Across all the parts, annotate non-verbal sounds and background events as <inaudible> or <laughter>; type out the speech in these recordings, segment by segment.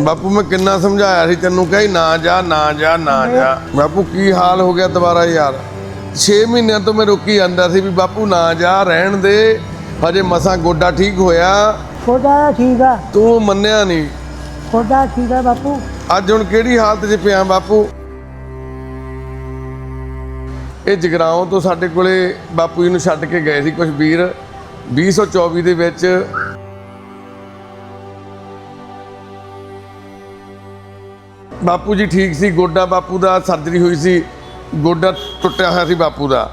ਬਾਪੂ ਮੈਂ ਕਿੰਨਾ ਸਮਝਾਇਆ ਸੀ ਤੈਨੂੰ ਕਹੀ ਨਾ ਜਾ ਨਾ ਜਾ ਨਾ ਜਾ। ਬਾਪੂ ਕੀ ਹਾਲ ਹੋ ਗਿਆ ਦੁਬਾਰਾ ਯਾਰ? 6 ਮਹੀਨਿਆਂ ਤੋਂ ਮੈਂ ਰੁਕੀ ਜਾਂਦਾ ਸੀ ਵੀ ਬਾਪੂ ਨਾ ਜਾ ਰਹਿਣ ਦੇ। ਹਜੇ ਮਸਾਂ ਗੋਡਾ ਠੀਕ ਹੋਇਆ। ਖੋਦਾ ਠੀਕ ਆ। ਤੂੰ ਮੰਨਿਆ ਨਹੀਂ। ਖੋਦਾ ਠੀਕ ਆ ਬਾਪੂ। ਅੱਜ ਹੁਣ ਕਿਹੜੀ ਹਾਲਤ 'ਚ ਪਿਆ ਬਾਪੂ? ਇਹ ਜਗਰਾਉਂ ਤੋਂ ਸਾਡੇ ਕੋਲੇ ਬਾਪੂ ਜੀ ਨੂੰ ਛੱਡ ਕੇ ਗਏ ਸੀ ਕੁਝ ਵੀਰ। 2024 ਦੇ ਵਿੱਚ ਬਾਪੂ ਜੀ ਠੀਕ ਸੀ, ਗੋਡਾ ਬਾਪੂ ਦਾ ਸਰਜਰੀ ਹੋਈ ਸੀ, ਗੋਡਾ ਟੁੱਟਿਆ ਹੋਇਆ ਸੀ ਬਾਪੂ ਦਾ।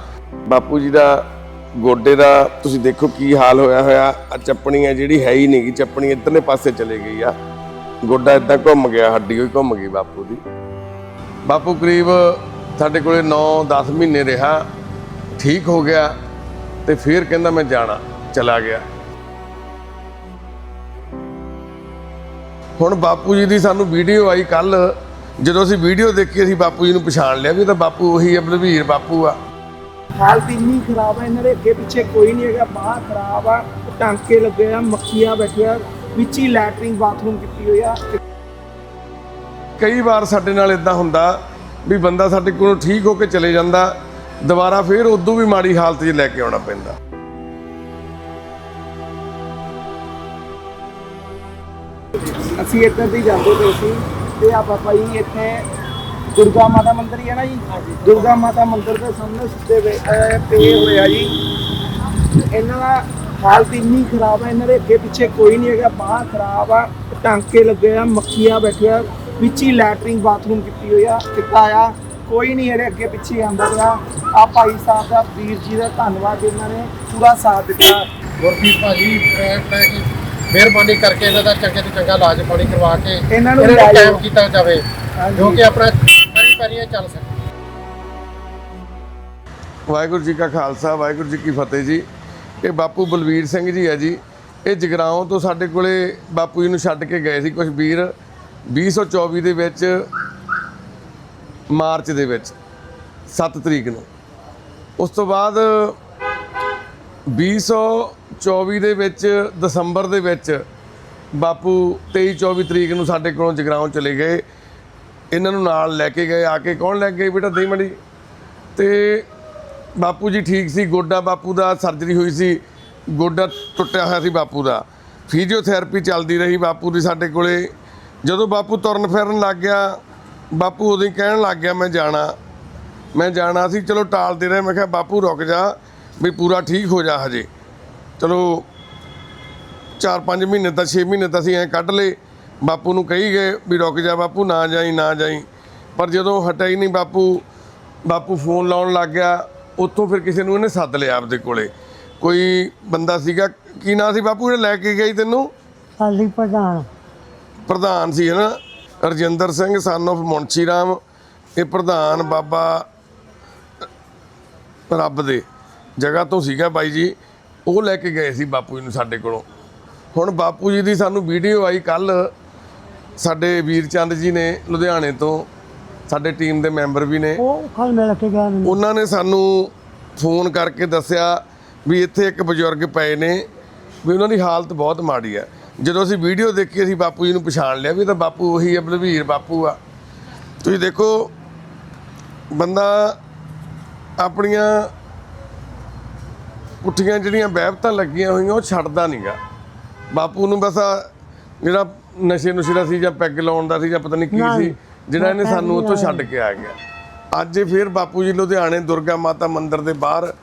ਬਾਪੂ ਜੀ ਦਾ ਗੋਡੇ ਦਾ, ਤੁਸੀਂ ਦੇਖੋ ਕੀ ਹਾਲ ਹੋਇਆ ਹੋਇਆ ਆ ਚੱਪਣੀ ਹੈ ਜਿਹੜੀ ਹੈ ਹੀ ਨਹੀਂਗੀ ਚੱਪਣੀ ਇੱਧਰਲੇ ਪਾਸੇ ਚਲੇ ਗਈ ਆ। ਗੋਡਾ ਇਦਾਂ ਘੁੰਮ ਗਿਆ, ਹੱਡੀ ਹੋਈ ਘੁੰਮ ਗਈ ਬਾਪੂ ਦੀ। ਬਾਪੂ ਕਰੀਬ ਸਾਡੇ ਕੋਲੇ 9-10 ਮਹੀਨੇ ਰਿਹਾ, ਠੀਕ ਹੋ ਗਿਆ ਤੇ ਫਿਰ ਕਹਿੰਦਾ ਮੈਂ ਜਾਣਾ, ਚਲਾ ਗਿਆ। ਹੁਣ ਬਾਪੂ ਜੀ ਦੀ ਸਾਨੂੰ ਵੀਡੀਓ ਆਈ ਕੱਲ ਜਦੋਂ ਅਸੀਂ ਵੀਡੀਓ ਦੇਖੀ ਅਸੀਂ ਬਾਪੂ ਜੀ ਨੂੰ ਪਛਾਣ ਲਿਆ ਵੀ ਇਹ ਤਾਂ ਬਾਪੂ ਉਹੀ ਹੈ ਬਲਵੀਰ ਬਾਪੂ ਆ। ਹਾਲਤ ਇੰਨੀ ਖਰਾਬ ਹੈ ਇਹਨਾਂ ਦੇ ਅੱਗੇ ਪਿੱਛੇ ਕੋਈ ਨਹੀਂ ਹੈਗਾ ਬਾਹਰ ਖਰਾਬ ਆ ਟਾਂਕੇ ਲੱਗੇ ਆ ਮੱਖੀਆਂ ਬੈਠੀਆਂ ਵਿੱਚ ਹੀ ਲੈਟਰਿੰਗ ਬਾਥਰੂਮ ਕੀਤੀ ਹੋਈ ਆ। ਕਈ ਵਾਰ ਸਾਡੇ ਨਾਲ ਇਦਾਂ ਹੁੰਦਾ ਵੀ ਬੰਦਾ ਸਾਡੇ ਕੋਲੋਂ ਠੀਕ ਹੋ ਕੇ ਚਲੇ ਜਾਂਦਾ ਦੁਬਾਰਾ ਫਿਰ ਉਦੋਂ ਵੀ ਮਾੜੀ ਹਾਲਤ 'ਚ ਲੈ ਕੇ ਆਉਣਾ ਪੈਂਦਾ। ਅਸੀਂ ਇੱਧਰ ਦੀ ਜਾਂਦੇ ਪਏ ਸੀ ਤੇ ਆ ਬਾਬਾ ਜੀ ਇੱਥੇ ਦੁਰਗਾ ਮਾਤਾ ਮੰਦਿਰ ਹੀ ਹੈ ਨਾ ਜੀ? ਦੁਰਗਾ ਮਾਤਾ ਮੰਦਿਰ ਦੇ ਸਾਹਮਣੇ ਸਿੱਧੇ ਪਏ ਅਹ ਪਏ ਹੋਏ ਆ ਜੀ। ਇਹਨਾਂ ਦਾ ਹਾਲਤ ਇੰਨੀ ਖਰਾਬ ਹੈ ਇਹਨਾਂ ਦੇ ਅੱਗੇ ਪਿੱਛੇ ਕੋਈ ਨਹੀਂ ਹੈਗਾ ਬਾਹਰ ਖਰਾਬ ਆ ਟਾਂਕੇ ਲੱਗੇ ਆ ਮੱਖੀਆਂ ਬੈਠੀਆਂ ਵਿੱਚ ਹੀ ਲੈਟਰਿੰਗ ਬਾਥਰੂਮ ਕੀਤੀ ਹੋਈ ਆ ਕਿੱਤਾ ਆ ਕੋਈ ਨਹੀਂ ਇਹਦੇ ਅੱਗੇ ਪਿੱਛੇ ਆਂਦਾ ਰਿਹਾ ਆ ਭਾਈ ਸਾਹਿਬ ਦਾ ਵੀਰ ਜੀ ਦਾ ਧੰਨਵਾਦ ਜਿਨ੍ਹਾਂ ਨੇ ਪੂਰਾ ਸਾਥ ਦਿੱਤਾ। ਗੁਰਦੀਪ ਭਾਜੀ ਮੈਂ ਮੈਂ ਕਿ ਮਿਹਰਬਾਨੀ ਕਰਕੇ ਇਹਨਾਂ ਦਾ ਚੰਗੇ ਤੋਂ ਚੰਗਾ ਇਲਾਜ ਪਾਣੀ ਕਰਵਾ ਕੇ ਇਹਨਾਂ ਨੂੰ। ਕਾਇਮ ਕੀਤਾ ਜਾਵੇ। ਜੋ ਕਿ ਆਪਣਾ ਪੈਰੀ ਪੈਰੀਆਂ ਚੱਲ ਸਕੇ ਵਾਹਿਗੁਰੂ ਜੀ ਕਾ ਖਾਲਸਾ ਵਾਹਿਗੁਰੂ ਜੀ ਕੀ ਫਤਿਹ ਜੀ ਇਹ ਬਾਪੂ ਬਲਵੀਰ ਸਿੰਘ ਜੀ ਹੈ ਜੀ ਇਹ ਜਗਰਾਉਂ ਤੋਂ ਸਾਡੇ ਕੋਲੇ ਬਾਪੂ ਜੀ ਨੂੰ ਛੱਡ ਕੇ ਗਏ ਸੀ ਕੁਝ ਵੀਰ 2024 ਦੇ ਵਿੱਚ ਮਾਰਚ ਦੇ ਵਿੱਚ 7 ਤਰੀਕ ਨੂੰ ਉਸ ਤੋਂ ਬਾਅਦ 2024 ਦੇ ਵਿੱਚ, ਦਸੰਬਰ ਦੇ ਵਿੱਚ ਬਾਪੂ 23 24 ਤਰੀਕ ਨੂੰ ਸਾਡੇ ਕੋਲੋਂ ਜਗਰਾਉਂ ਚਲੇ ਗਏ। ਇਹਨਾਂ ਨੂੰ ਨਾਲ ਲੈ ਕੇ ਗਏ। ਆ ਕੇ ਕੌਣ ਲੈ ਕੇ ਗਏ ਬੇਟਾ? ਦਹੀਂ ਮੜੀ ਤੇ ਬਾਪੂ ਜੀ ਠੀਕ ਸੀ। ਗੋਡਾ ਬਾਪੂ ਦਾ ਸਰਜਰੀ ਹੋਈ ਸੀ। ਗੋਡਾ ਟੁੱਟਿਆ ਹੋਇਆ ਸੀ ਬਾਪੂ ਦਾ। ਫਿਜ਼ੀਓਥੈਰੇਪੀ ਚੱਲਦੀ ਰਹੀ ਬਾਪੂ ਦੀ ਸਾਡੇ ਕੋਲੇ। ਜਦੋਂ ਬਾਪੂ ਤੁਰਨ ਫਿਰਨ ਲੱਗ ਗਿਆ, ਬਾਪੂ ਉਦੋਂ ਹੀ ਕਹਿਣ ਲੱਗ ਗਿਆ, ਮੈਂ ਜਾਣਾ। ਮੈਂ ਜਾਣਾ ਸੀ। ਚਲੋ ਟਾਲਦੇ ਰਹੇ। ਮੈਂ ਕਿਹਾ, ਬਾਪੂ ਰੁਕ ਜਾ। ਵੀ ਪੂਰਾ ਠੀਕ ਹੋ ਜਾ ਹਜੇ। ਚਲੋ 4-5 ਮਹੀਨੇ ਤਾਂ 6 ਮਹੀਨੇ ਤਾਂ ਅਸੀਂ ਐਂ ਕੱਢ ਲਏ। ਬਾਪੂ ਨੂੰ ਕਹੀ ਗਏ ਵੀ ਰੁਕ ਜਾ ਬਾਪੂ ਨਾ ਜਾਈ ਨਾ ਜਾਈ। ਪਰ ਜਦੋਂ ਹਟਿਆ ਹੀ ਨਹੀਂ ਬਾਪੂ ਬਾਪੂ ਫੋਨ ਲਾਉਣ ਲੱਗ ਗਿਆ। ਉੱਥੋਂ ਫਿਰ ਕਿਸੇ ਨੂੰ ਇਹਨੇ ਸੱਦ ਲਿਆ ਆਪਦੇ ਕੋਲੇ। ਕੋਈ ਬੰਦਾ ਸੀਗਾ ਕੀ ਨਾਂ ਸੀ ਬਾਪੂ ਜਿਹੜਾ ਲੈ ਕੇ ਗਈ ਤੈਨੂੰ? ਸਾਲੀ ਪ੍ਰਧਾਨ। ਪ੍ਰਧਾਨ ਸੀ ਹਨਾ? ਰਜਿੰਦਰ ਸਿੰਘ ਸਨ of ਮੁੰਸ਼ੀ ਰਾਮ ਇਹ ਪ੍ਰਧਾਨ ਬਾਬਾ ਰੱਬ ਦੇ। ਜਗ੍ਹਾ ਤੋਂ ਸੀਗਾ ਬਾਈ ਜੀ ਉਹ ਲੈ ਕੇ ਗਏ ਸੀ ਬਾਪੂ ਜੀ ਨੂੰ ਸਾਡੇ ਕੋਲੋਂ। ਹੁਣ ਬਾਪੂ ਜੀ ਦੀ ਸਾਨੂੰ ਵੀਡੀਓ ਆਈ ਕੱਲ ਸਾਡੇ ਵੀਰ ਚੰਦ ਜੀ ਨੇ ਲੁਧਿਆਣੇ ਤੋਂ ਸਾਡੇ ਟੀਮ ਦੇ ਮੈਂਬਰ ਵੀ ਨੇ। ਉਹ ਕੱਲ ਮਿਲ ਕੇ ਗਿਆ ਮੈਨੂੰ ਉਹਨਾਂ ਨੇ ਸਾਨੂੰ ਫੋਨ ਕਰਕੇ ਦੱਸਿਆ ਵੀ ਇੱਥੇ ਇੱਕ ਬਜ਼ੁਰਗ ਪਏ ਨੇ ਵੀ ਉਹਨਾਂ ਦੀ ਹਾਲਤ ਬਹੁਤ ਮਾੜੀ ਹੈ। ਜਦੋਂ ਅਸੀਂ ਵੀਡੀਓ ਦੇਖੀ ਅਸੀਂ ਬਾਪੂ ਜੀ ਨੂੰ ਪਛਾਣ ਲਿਆ ਵੀ ਇਹ ਤਾਂ ਬਾਪੂ ਉਹੀ ਹੈ ਬਲਵੀਰ ਬਾਪੂ ਆ। ਤੁਸੀਂ ਦੇਖੋ ਬੰਦਾ ਆਪਣੀਆਂ ਪੁੱਠੀਆਂ ਜਿਹੜੀਆਂ ਬਹਿਬਤਾਂ ਲੱਗੀਆਂ ਹੋਈਆਂ ਉਹ ਛੱਡਦਾ ਨਹੀਂਗਾ ਬਾਪੂ ਨੂੰ ਬਸ ਆਹ ਜਿਹੜਾ ਨਸ਼ੇ ਨੁਸ਼ੇ ਸੀ ਜਾਂ ਪੈਗ ਲਾਉਣ ਦਾ ਸੀ ਜਾਂ ਪਤਾ ਨਹੀਂ ਕੀ ਸੀ ਜਿਹੜਾ ਇਹਨੇ ਸਾਨੂੰ ਉੱਥੋਂ ਛੱਡ ਕੇ ਆ ਗਿਆ। ਅੱਜ ਫਿਰ ਬਾਪੂ ਜੀ ਲੁਧਿਆਣੇ ਦੁਰਗਾ ਮਾਤਾ ਮੰਦਿਰ ਦੇ ਬਾਹਰ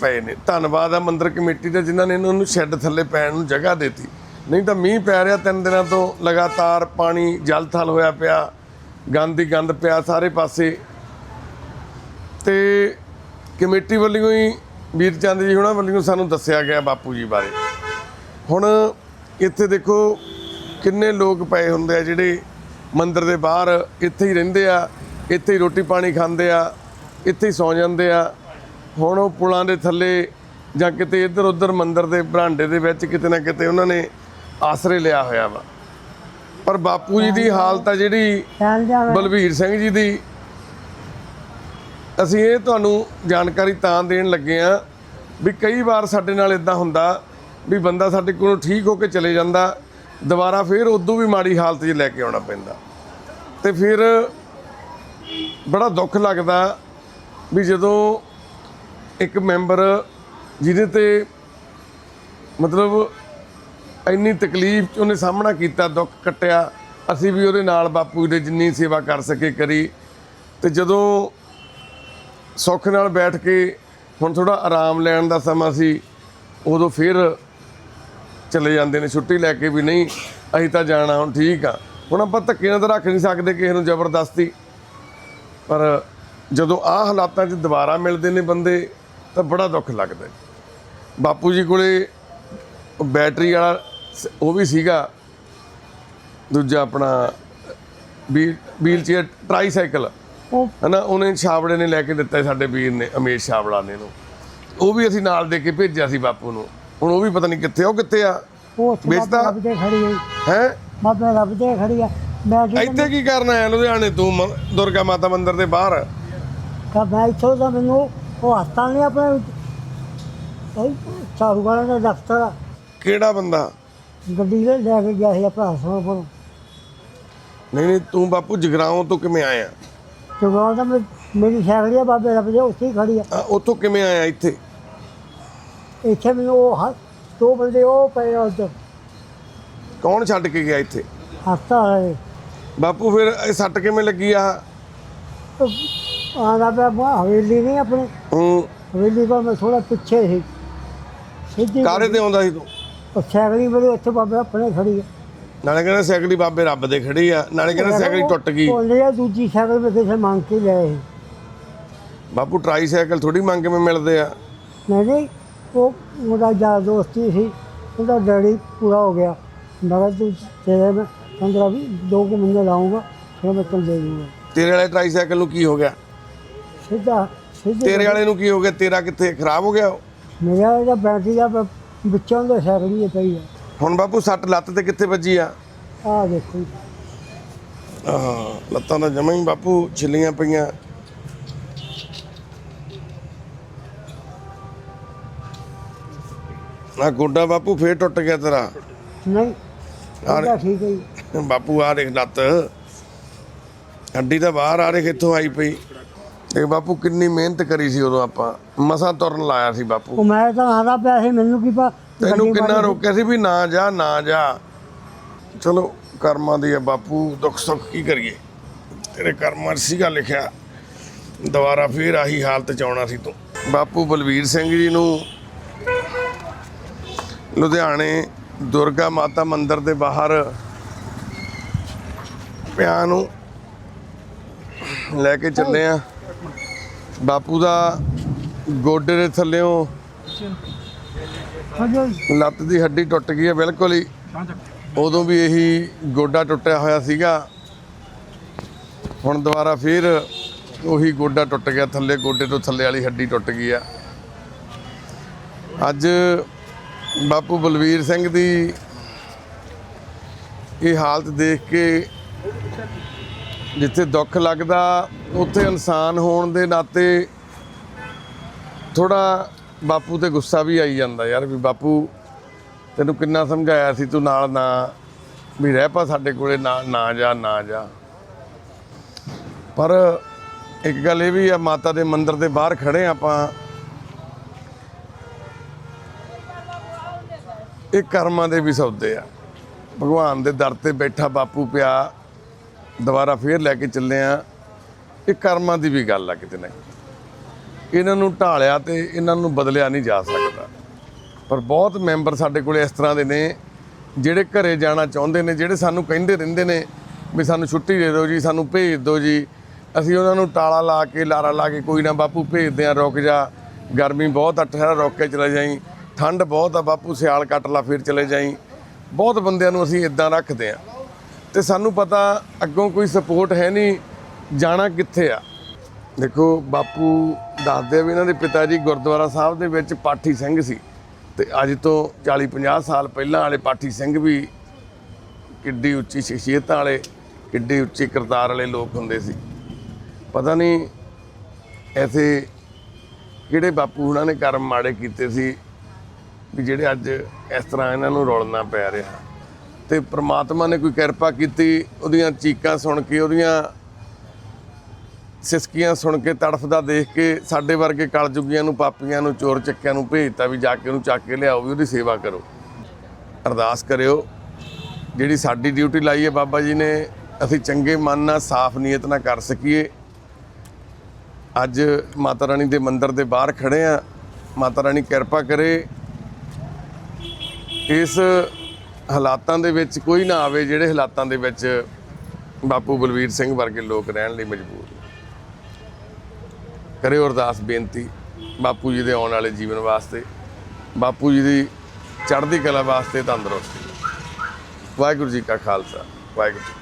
ਪਏ ਨੇ। ਧੰਨਵਾਦ ਆ ਮੰਦਿਰ ਕਮੇਟੀ ਦਾ ਜਿਨ੍ਹਾਂ ਨੇ ਇਹਨਾਂ ਨੂੰ ਸ਼ੈੱਡ ਥੱਲੇ ਪੈਣ ਨੂੰ ਜਗ੍ਹਾ ਦਿੱਤੀ। ਨਹੀਂ ਤਾਂ ਮੀਂਹ ਪੈ ਰਿਹਾ ਤਿੰਨ ਦਿਨਾਂ ਤੋਂ ਲਗਾਤਾਰ ਪਾਣੀ ਜਲ ਥਲ ਹੋਇਆ ਪਿਆ ਗੰਦ ਹੀ ਗੰਦ ਪਿਆ ਸਾਰੇ ਪਾਸੇ। ਤੇ ਕਮੇਟੀ ਵੱਲੋਂ ਹੀ ਵੀਰ ਚੰਦ ਜੀ ਹੁਣਾਂ ਵੱਲੋਂ ਸਾਨੂੰ ਦੱਸਿਆ ਗਿਆ ਬਾਪੂ ਜੀ ਬਾਰੇ। ਹੁਣ ਇੱਥੇ ਦੇਖੋ ਕਿੰਨੇ ਲੋਕ ਪਏ ਹੁੰਦੇ ਆ ਜਿਹੜੇ ਮੰਦਿਰ ਦੇ ਬਾਹਰ ਇੱਥੇ ਹੀ ਰਹਿੰਦੇ ਆ ਇੱਥੇ ਹੀ ਰੋਟੀ ਪਾਣੀ ਖਾਂਦੇ ਆ ਇੱਥੇ ਹੀ ਸੌਂ ਜਾਂਦੇ ਆ। ਹੁਣ ਉਹ ਪੁਲਾਂ ਦੇ ਥੱਲੇ ਜਾਂ ਕਿਤੇ ਇੱਧਰ ਉੱਧਰ ਮੰਦਿਰ ਦੇ ਬਰਾਂਡੇ ਦੇ ਵਿੱਚ ਕਿਤੇ ਨਾ ਕਿਤੇ ਉਹਨਾਂ ਨੇ ਆਸਰੇ ਲਿਆ ਹੋਇਆ ਵਾ। ਪਰ ਬਾਪੂ ਜੀ ਦੀ ਹਾਲਤ ਆ ਜਿਹੜੀ ਬਲਵੀਰ ਸਿੰਘ ਜੀ ਦੀ ਅਸੀਂ ਇਹ ਤੁਹਾਨੂੰ ਜਾਣਕਾਰੀ ਤਾਂ ਦੇਣ ਲੱਗੇ ਆ ਵੀ ਕਈ ਵਾਰ ਸਾਡੇ ਨਾਲ ਇਦਾਂ ਹੁੰਦਾ ਵੀ ਬੰਦਾ ਸਾਡੇ ਕੋਲੋਂ ਠੀਕ ਹੋ ਕੇ ਚਲੇ ਜਾਂਦਾ, ਦੁਬਾਰਾ ਫਿਰ ਉਦੋਂ ਵੀ ਮਾੜੀ ਹਾਲਤ 'ਚ ਲੈ ਕੇ ਆਉਣਾ ਪੈਂਦਾ। ਤੇ ਫਿਰ ਬੜਾ ਦੁੱਖ ਲੱਗਦਾ ਵੀ ਜਦੋਂ ਇੱਕ ਮੈਂਬਰ ਜਿਹਦੇ ਤੇ ਮਤਲਬ ਇੰਨੀ ਤਕਲੀਫ ਉਹਨੇ ਸਾਹਮਣਾ ਕੀਤਾ, ਦੁੱਖ ਕੱਟਿਆ, ਅਸੀਂ ਵੀ ਉਹਦੇ ਨਾਲ ਬਾਪੂ ਦੇ ਜਿੰਨੀ ਸੇਵਾ ਕਰ ਸਕੇ ਕਰੀ। ਤੇ ਜਦੋਂ ਸੁੱਖ ਨਾਲ ਬੈਠ ਕੇ ਹੁਣ ਥੋੜਾ ਆਰਾਮ ਲੈਣ ਦਾ ਸਮਾਂ ਸੀ, ਉਦੋਂ ਫਿਰ ਚਲੇ ਜਾਂਦੇ ਨੇ ਛੁੱਟੀ ਲੈ ਕੇ ਵੀ ਨਹੀਂ, ਅਸੀਂ ਤਾਂ ਜਾਣਾ, ਹੁਣ ਠੀਕ ਆ। ਹੁਣ ਆਪਾਂ ਧੱਕੇ ਨਾਲ ਤਾਂ ਰੱਖ ਨਹੀਂ ਸਕਦੇ ਕਿਸੇ ਨੂੰ ਜ਼ਬਰਦਸਤੀ। ਪਰ ਜਦੋਂ ਆਹ ਹਾਲਾਤਾਂ 'ਚ ਦੁਬਾਰਾ ਮਿਲਦੇ ਨੇ ਬੰਦੇ, ਤਾਂ ਬੜਾ ਦੁੱਖ ਲੱਗਦਾ ਬਾਪੂ ਜੀ ਕੋਲੇ ਬੈਟਰੀ ਵਾਲਾ ਸ- ਉਹ ਵੀ ਸੀਗਾ। ਦੂਜਾ ਆਪਣਾ ਵੀਲ ਚੇਅਰ, ਟਰਾਈਸਾਈਕਲ। ਹਨਾ ਉਹਨੇ ਛਾਬੜੇ ਨੇ ਲੈ ਕੇ ਦਿੱਤਾ ਸਾਡੇ ਵੀਰ ਨੇ ਅਮੇਸ਼ ਛਾਬੜਾ ਨੇ ਨੂੰ ਉਹ ਵੀ ਅਸੀਂ ਨਾਲ ਦੇ ਕੇ ਭੇਜਿਆ ਸੀ ਬਾਪੂ ਨੂੰ। ਹੁਣ ਉਹ ਵੀ ਪਤਾ ਨਹੀਂ ਕਿੱਥੇ ਆ, ਉਹ ਕਿੱਥੇ ਆ? ਉਹ ਵੇਚਦਾ? ਖੜੀ ਹੈ ਹੈ? ਬਾਬੇ ਰੱਬ ਦੇ ਖੜੀ ਹੈ ਮੈਂ ਇੱਥੇ ਕੀ ਕਰਨ ਆਇਆ ਲੁਧਿਆਣੇ ਤੂੰ ਦੁਰਗਾ ਮਾਤਾ ਮੰਦਿਰ ਦੇ ਬਾਹਰ? ਕਾ ਮੈਂ ਇੱਥੋਂ ਦਾ ਮੈਨੂੰ ਉਹ ਹਸਪਤਾਲ ਨੇ ਆਪਣੇ ਚਾਰੂ ਵਾਲਾ ਦਾ ਦਫ਼ਤਰ ਆ। ਕਿਹੜਾ ਬੰਦਾ? ਗੱਡੀ ਲੈ ਕੇ ਗਿਆ ਸੀ ਆਪਣਾ ਹਸਪਤਾਲ ਨਹੀਂ ਨਹੀਂ ਤੂੰ ਬਾਪੂ ਜਗਰਾਉਂ ਤੋਂ ਕਿਵੇਂ ਆਇਆ? ਚੁਗਾਉਂ ਮੈਂ- ਮੇਰੀ ਸਾਈਕਲ ਆ ਬਾਬੇ ਰੱਬ ਦੇ ਉੱਥੇ ਹੀ ਖੜੀ ਆ। ਉੱਥੋਂ ਕਿਵੇਂ ਆਇਆ ਇੱਥੇ? ਇੱਥੇ ਮੈਨੂੰ ਉਹ ਹ- ਦੋ ਬੰਦੇ ਉਹ ਪਏ ਉੱਧਰ। ਕੌਣ ਛੱਡ ਕੇ ਗਿਆ ਇੱਥੇ? ਹਸਪਤਾਲ ਵਾਲੇ। ਬਾਪੂ ਫਿਰ ਇਹ ਸੱਟ ਕਿਵੇਂ ਲੱਗੀ ਆ? ਆਂਦਾ ਪਿਆ ਮੈਂ ਹਵੇਲੀ ਨਹੀਂ ਆਪਣੀ? ਹੂੰ। ਹਵੇਲੀ ਤੋਂ ਮੈਂ ਥੋੜਾ ਪਿੱਛੇ ਸੀ। ਸਿੱਧੀ ਕਾਰੇ ਤੇ ਆਉਂਦਾ ਸੀ ਤੂੰ? ਉਹ ਸਾਈਕਲ ਹੀ ਮੇਰੇ ਉੱਥੇ ਬਾਬੇ ਆਪਣੇ ਖੜੀ ਆ। ਨਾਲੇ ਕਹਿੰਦਾ ਸਾਈਕਲ ਹੀ ਬਾਬੇ ਰੱਬ ਦੇ ਖੜੀ ਆ ਨਾਲੇ ਕਹਿੰਦਾ ਸਾਈਕਲ ਹੀ ਟੁੱਟ ਗਈ। ਉਹ ਲਿਆ ਦੂਜੀ ਸਾਈਕਲ ਮੈਂ ਕਿਸੇ ਮੰਗ ਕੇ ਲਿਆਏ। ਬਾਪੂ ਟਰਾਈ ਸਾਈਕਲ ਥੋੜੀ ਮੰਗ ਕੇ ਮਿਲਦੇ ਆ? ਨਹੀਂ ਉਹ ਉਹਦਾ ਯਾਰ ਦੋਸਤੀ ਸੀ ਉਹਦਾ ਡੈਡੀ ਪੂਰਾ ਹੋ ਗਿਆ। ਮੈਂ ਕਿਹਾ ਤੂੰ ਤੇਰੇ ਮੈਂ ਪੰਦਰਾਂ ਵੀ ਦੋ ਕੁ ਮਹੀਨੇ ਲਾਉਂਗਾ ਫਿਰ ਮੈਂ ਤੈਨੂੰ ਦੇ ਦੂੰਗਾ। ਤੇਰੇ ਵਾਲੇ ਟਰਾਈ ਸਾਈਕਲ ਨੂੰ ਕੀ ਹੋ ਗਿਆ? ਸਿੱਧਾ ਸਿੱਧੇ ਤੇਰੇ ਵਾਲੇ ਨੂੰ ਕੀ ਹੋ ਗਿਆ? ਤੇਰਾ ਕਿੱਥੇ ਖਰਾਬ ਹੋ ਗਿਆ ਉਹ? ਮੇਰਾ ਇਹਦਾ ਬੈਟਰੀ ਦਾ ਵਿੱਚੋਂ ਦਾ ਸਾਈਕਲ ਹੀ ਪਈ ਆ। ਹੁਣ ਬਾਪੂ ਸੱਟ ਲੱਤ ਤੇ ਕਿੱਥੇ ਵੱਜੀ ਆ? ਆਹ ਦੇਖੋ ਜੀ। ਲੱਤਾਂ ਦਾ ਜਮਾ ਹੀ ਬਾਪੂ ਛਿੱਲੀਆਂ ਪਈਆਂ। ਆ ਗੋਡਾ ਬਾਪੂ ਫੇਰ ਟੁੱਟ ਗਿਆ ਤੇਰਾ। ਨਹੀਂ ਉਹਦਾ ਠੀਕ ਹੈ ਜੀ। <laughs> ਬਾਪੂ ਆ ਦੇਖ ਲੱਤ। ਹੱਡੀ ਤਾਂ ਬਾਹਰ ਆ ਦੇਖ ਇੱਥੋਂ ਆਈ ਪਈ। ਤੇ ਬਾਪੂ ਕਿੰਨੀ ਮਿਹਨਤ ਕਰੀ ਸੀ ਉਦੋਂ ਆਪਾਂ। ਮਸਾਂ ਤੁਰਨ ਲਾਇਆ ਸੀ ਬਾਪੂ। ਉਹ ਮੈਂ ਤਾਂ ਆਦਾ ਪਿਆ ਸੀ ਮੈਨੂੰ ਕੀ ਪਾ ਤੈਨੂੰ ਕਿੰਨਾ ਰੋਕਿਆ ਸੀ ਵੀ ਨਾ ਜਾ ਨਾ ਜਾ। ਚਲੋ ਕਰਮਾਂ ਦੀ ਆ ਬਾਪੂ ਦੁੱਖ ਸੁੱਖ ਕੀ ਕਰੀਏ? ਤੇਰੇ ਕਰਮਾਂ 'ਚ ਸੀਗਾ ਲਿਖਿਆ ਦੁਬਾਰਾ ਫੇਰ ਆਹੀ ਹਾਲਤ ਚ ਆਉਣਾ ਸੀ ਤੂੰ। ਬਾਪੂ ਬਲਵੀਰ ਸਿੰਘ ਜੀ ਨੂੰ ਲੁਧਿਆਣੇ ਦੁਰਗਾ ਮਾਤਾ ਮੰਦਿਰ ਦੇ ਬਾਹਰ ਪਿਆ ਨੂੰ ਲੈ ਕੇ ਚੱਲੇ ਆ। ਬਾਪੂ ਦਾ ਗੋਡੇ ਦੇ ਹਾਂਜੀ ਲੱਤ ਦੀ ਹੱਡੀ ਟੁੱਟ ਗਈ ਹੈ ਬਿਲਕੁਲ ਹੀ। ਉਦੋਂ ਵੀ ਇਹੀ ਗੋਡਾ ਟੁੱਟਿਆ ਹੋਇਆ ਸੀਗਾ। ਹੁਣ ਦੁਬਾਰਾ ਫੇਰ ਉਹੀ ਗੋਡਾ ਟੁੱਟ ਗਿਆ ਥੱਲੇ ਗੋਡੇ ਤੋਂ ਥੱਲੇ ਵਾਲੀ ਹੱਡੀ ਟੁੱਟ ਗਈ ਆ। ਅੱਜ ਬਾਪੂ ਬਲਵੀਰ ਸਿੰਘ ਦੀ ਇਹ ਹਾਲਤ ਦੇਖ ਕੇ ਜਿੱਥੇ ਦੁੱਖ ਲੱਗਦਾ ਉੱਥੇ ਇਨਸਾਨ ਹੋਣ ਦੇ ਨਾਤੇ ਥੋੜਾ ਬਾਪੂ ਤੇ ਗੁੱਸਾ ਵੀ ਆਈ ਜਾਂਦਾ ਯਾਰ ਵੀ ਬਾਪੂ, ਤੈਨੂੰ ਕਿੰਨਾ ਸਮਝਾਇਆ ਸੀ ਤੂੰ ਨਾਲ ਨਾ, ਵੀ ਰਹਿ ਪਾ ਸਾਡੇ ਕੋਲੇ ਨਾ ਨਾ ਜਾ ਨਾ ਜਾ। ਪਰ ਇੱਕ ਗੱਲ ਇਹ ਵੀ ਆ, ਮਾਤਾ ਦੇ ਮੰਦਿਰ ਦੇ ਬਾਹਰ ਖੜੇ ਆ ਆਪਾਂ। ਇਹ ਕਰਮਾਂ ਦੇ ਵੀ ਸੌਦੇ ਆ। ਭਗਵਾਨ ਦੇ ਦਰ ਤੇ ਬੈਠਾ ਬਾਪੂ ਪਿਆ, ਦੁਬਾਰਾ ਫੇਰ ਲੈ ਕੇ ਚੱਲੇ ਆ। ਇਹ ਕਰਮਾਂ ਦੀ ਵੀ ਗੱਲ ਆ ਕਿਤੇ ਨਾ ਕਿਤੇ। ਇਹਨਾਂ ਨੂੰ ਢਾਲਿਆ ਤੇ ਇਹਨਾਂ ਨੂੰ ਬਦਲਿਆ ਨਹੀਂ ਜਾ ਸਕਦਾ। ਪਰ ਬਹੁਤ ਮੈਂਬਰ ਸਾਡੇ ਕੋਲੇ ਇਸ ਤਰ੍ਹਾਂ ਦੇ ਨੇ, ਜਿਹੜੇ ਘਰੇ ਜਾਣਾ ਚਾਹੁੰਦੇ ਨੇ, ਜਿਹੜੇ ਸਾਨੂੰ ਕਹਿੰਦੇ ਰਹਿੰਦੇ ਨੇ ਵੀ ਸਾਨੂੰ ਛੁੱਟੀ ਦੇ ਦਿਓ ਜੀ, ਸਾਨੂੰ ਭੇਜ ਦਿਓ ਜੀ। ਅਸੀਂ ਉਹਨਾਂ ਨੂੰ ਟਾਲਾ ਲਾ ਕੇ, ਲਾਰਾ ਲਾ ਕੇ ਕੋਈ ਨਾ ਬਾਪੂ ਭੇਜਦੇ ਆ ਰੁਕ ਜਾ। ਗਰਮੀ ਬਹੁਤ ਆ, ਠਹਿਰਾ ਰੁਕ ਕੇ ਚਲੇ ਜਾਈ। ਠੰਡ ਬਹੁਤ ਆ, ਬਾਪੂ ਸਿਆਲ ਕੱਟ ਲਾ, ਫਿਰ ਚਲੇ ਜਾਈ। ਬਹੁਤ ਬੰਦਿਆਂ ਨੂੰ ਅਸੀਂ ਇਦਾਂ ਰੱਖਦੇ ਆ ਤੇ ਸਾਨੂੰ ਪਤਾ ਅੱਗੋਂ ਕੋਈ ਸਪੋਰਟ ਹੈ ਨਹੀਂ, ਜਾਣਾ ਕਿੱਥੇ ਆ? ਦੇਖੋ, ਬਾਪੂ ਦੱਸਦੇ ਆ ਵੀ ਇਹਨਾਂ ਦੇ ਪਿਤਾ ਜੀ ਗੁਰਦੁਆਰਾ ਸਾਹਿਬ ਦੇ ਵਿੱਚ ਪਾਠੀ ਸਿੰਘ ਸੀ ਤੇ ਅੱਜ ਤੋਂ 40 50 ਸਾਲ ਪਹਿਲਾਂ ਵਾਲੇ ਪਾਠੀ ਸਿੰਘ ਵੀ ਕਿੱਡੀ ਉੱਚੀ ਸ਼ਖਸੀਅਤਾਂ ਵਾਲੇ, ਕਿੱਡੀ ਉੱਚੀ ਕਰਤਾਰ ਵਾਲੇ ਲੋਕ ਹੁੰਦੇ ਸੀ। ਪਤਾ ਨਹੀਂ ਐਸੇ ਕਿਹੜੇ ਬਾਪੂ ਉਹਨਾਂ ਨੇ ਕਰਮ ਮਾੜੇ ਕੀਤੇ ਸੀ ਵੀ ਜਿਹੜੇ ਅੱਜ ਇਸ ਤਰ੍ਹਾਂ ਇਹਨਾਂ ਨੂੰ ਰੋਲਣਾ ਪੈ ਰਿਹਾ। ਤੇ ਪ੍ਰਮਾਤਮਾ ਨੇ ਕੋਈ ਕਿਰਪਾ ਕੀਤੀ, ਉਹਦੀਆਂ ਚੀਕਾਂ ਸੁਣ ਕੇ, ਉਹਦੀਆਂ ਸਿਸਕੀਆਂ ਸੁਣ ਕੇ ਤੜਫਦਾ ਦੇਖ ਕੇ ਸਾਡੇ ਵਰਗੇ ਕਲਯੁਗੀਆਂ ਨੂੰ, ਪਾਪੀਆਂ ਨੂੰ, ਚੋਰ ਚੱਕਿਆਂ ਨੂੰ ਭੇਜਤਾ ਵੀ ਜਾ ਕੇ ਉਹਨੂੰ ਚੱਕ ਕੇ ਲਿਆਓ, ਵੀ ਉਹਦੀ ਸੇਵਾ ਕਰੋ। ਅਰਦਾਸ ਕਰਿਓ, ਜਿਹੜੀ ਸਾਡੀ ਡਿਊਟੀ ਲਾਈ ਹੈ ਬਾਬਾ ਜੀ ਨੇ, ਅਸੀਂ ਚੰਗੇ ਮਨ ਨਾਲ, ਸਾਫ਼ ਨੀਅਤ ਨਾਲ ਕਰ ਸਕੀਏ। ਅੱਜ ਮਾਤਾ ਰਾਣੀ ਦੇ ਮੰਦਿਰ ਦੇ ਬਾਹਰ ਖੜੇ ਆ ਮਾਤਾ ਰਾਣੀ ਕਿਰਪਾ ਕਰੇ, ਇਸ ਹਾਲਾਤਾਂ ਦੇ ਵਿੱਚ ਕੋਈ ਨਾ ਆਵੇ ਜਿਹੜੇ ਹਾਲਾਤਾਂ ਦੇ ਵਿੱਚ ਬਾਪੂ ਬਲਵੀਰ ਸਿੰਘ ਵਰਗੇ ਲੋਕ ਰਹਿਣ ਲਈ ਮਜਬੂਰ। ਕਰਿਓ ਅਰਦਾਸ ਬੇਨਤੀ ਬਾਪੂ ਜੀ ਦੇ ਆਉਣ ਵਾਲੇ ਜੀਵਨ ਵਾਸਤੇ, ਬਾਪੂ ਜੀ ਦੀ ਚੜ੍ਹਦੀ ਕਲਾ ਵਾਸਤੇ ਤੰਦਰੁਸਤੀ। ਵਾਹਿਗੁਰੂ ਜੀ ਕਾ ਖਾਲਸਾ, ਵਾਹਿਗੁਰੂ ਜੀ